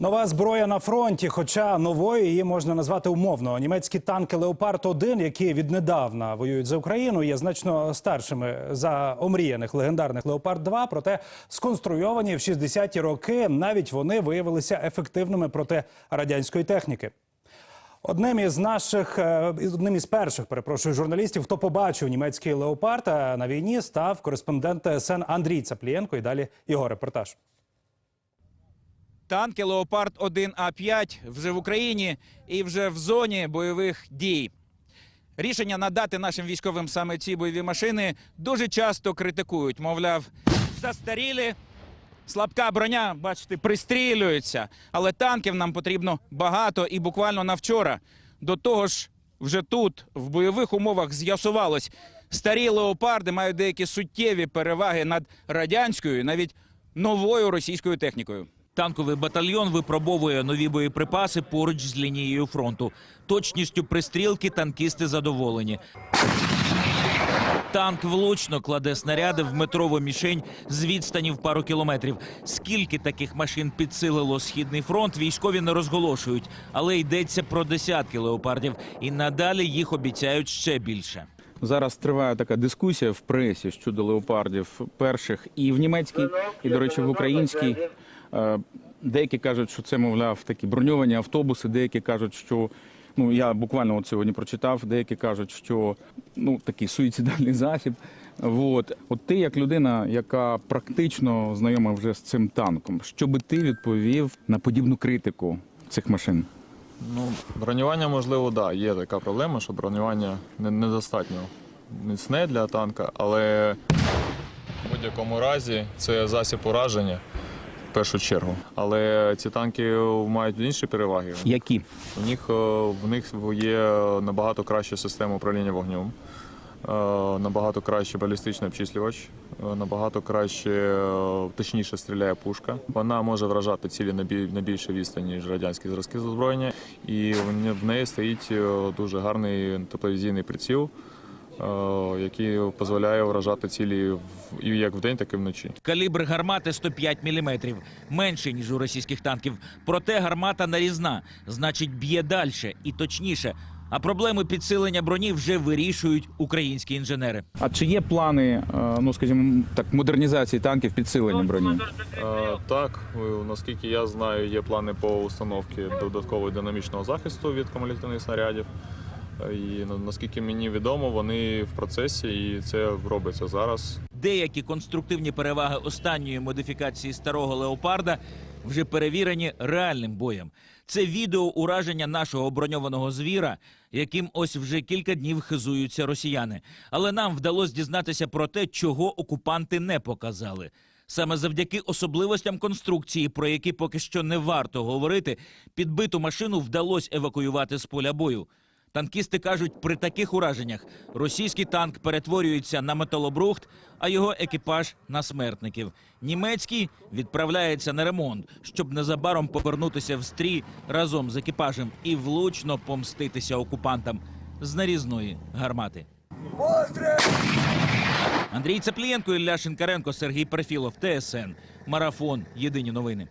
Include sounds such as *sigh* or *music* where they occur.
Нова зброя на фронті, хоча новою її можна назвати умовно. Німецькі танки Леопард 1 які віднедавна воюють за Україну, є значно старшими за омріяних легендарних Леопард 2 проте сконструйовані в 60-ті роки. Навіть вони виявилися ефективними проти радянської техніки. Одним із наших е, одним із перших перепрошую журналістів, хто побачив німецький леопард е, на війні, став кореспондент ТСН Андрій Цаплієнко. І далі його репортаж. Танки Леопард 1 А5 вже в Україні і вже в зоні бойових дій. Рішення надати нашим військовим саме ці бойові машини дуже часто критикують. Мовляв, застарілі, слабка броня, бачите, пристрілюються. Але танків нам потрібно багато і буквально на вчора. До того ж, вже тут, в бойових умовах, з'ясувалось, старі леопарди мають деякі суттєві переваги над радянською, навіть новою російською технікою. Танковий батальйон випробовує нові боєприпаси поруч з лінією фронту. Точністю пристрілки танкісти задоволені. Танк влучно кладе снаряди в метрову мішень з відстані в пару кілометрів. Скільки таких машин підсилило східний фронт, військові не розголошують, але йдеться про десятки леопардів, і надалі їх обіцяють ще більше. Зараз триває така дискусія в пресі щодо леопардів перших і в німецькій, і, до речі, в українській. Е, Деякі кажуть, що це, мовляв, такі броньовані автобуси, деякі кажуть, що ну я буквально от сьогодні прочитав, деякі кажуть, що ну такий суїцидальний *laughs* засіб. От, от ти, як людина, яка практично знайома вже з цим танком, що би ти відповів на подібну критику цих машин? Ну, бронювання, можливо, да, є така проблема, що бронювання не- недостатньо міцне для танка, але в будь-якому разі це засіб ураження в першу чергу. Але ці танки мають інші переваги. Які? У них, е, в них є набагато краща система управління вогнем, набагато краще балістичний обчислювач, е, набагато краще, е, точніше стріляє пушка. Вона може вражати цілі на бі- на більше відстані, ніж радянські зразки з озброєння. І в не- в неї стоїть е, дуже гарний тепловізійний приціл, е, який дозволяє вражати цілі і як вдень, так і вночі. Калібр гармати 105 мм, менший, ніж у російських танків. Проте гармата нарізна, значить б'є далі і точніше. А проблеми підсилення броні вже вирішують українські інженери. А чи є плани, е, ну скажімо, так, модернізації танків, підсилення броні? Е, Так, е, наскільки я знаю, є плани по установці додаткового динамічного захисту від кумулятивних снарядів. І на- наскільки мені відомо, вони в процесі і це робиться зараз. Деякі конструктивні переваги останньої модифікації старого леопарда вже перевірені реальним боєм. Це відео ураження нашого броньованого звіра, яким ось вже кілька днів хизуються росіяни. Але нам вдалося дізнатися про те, чого окупанти не показали. Саме завдяки особливостям конструкції, про які поки що не варто говорити, підбиту машину вдалося евакуювати з поля бою. Танкісти кажуть, при таких ураженнях російський танк перетворюється на металобрухт, а його екіпаж на смертників. Німецький відправляється на ремонт, щоб незабаром повернутися в стрій разом з екіпажем і влучно помститися окупантам з нарізної гармати. Андрій Цеплієнко, Ілля Шинкаренко, Сергій Перфілов, ТСН. Марафон. Єдині новини.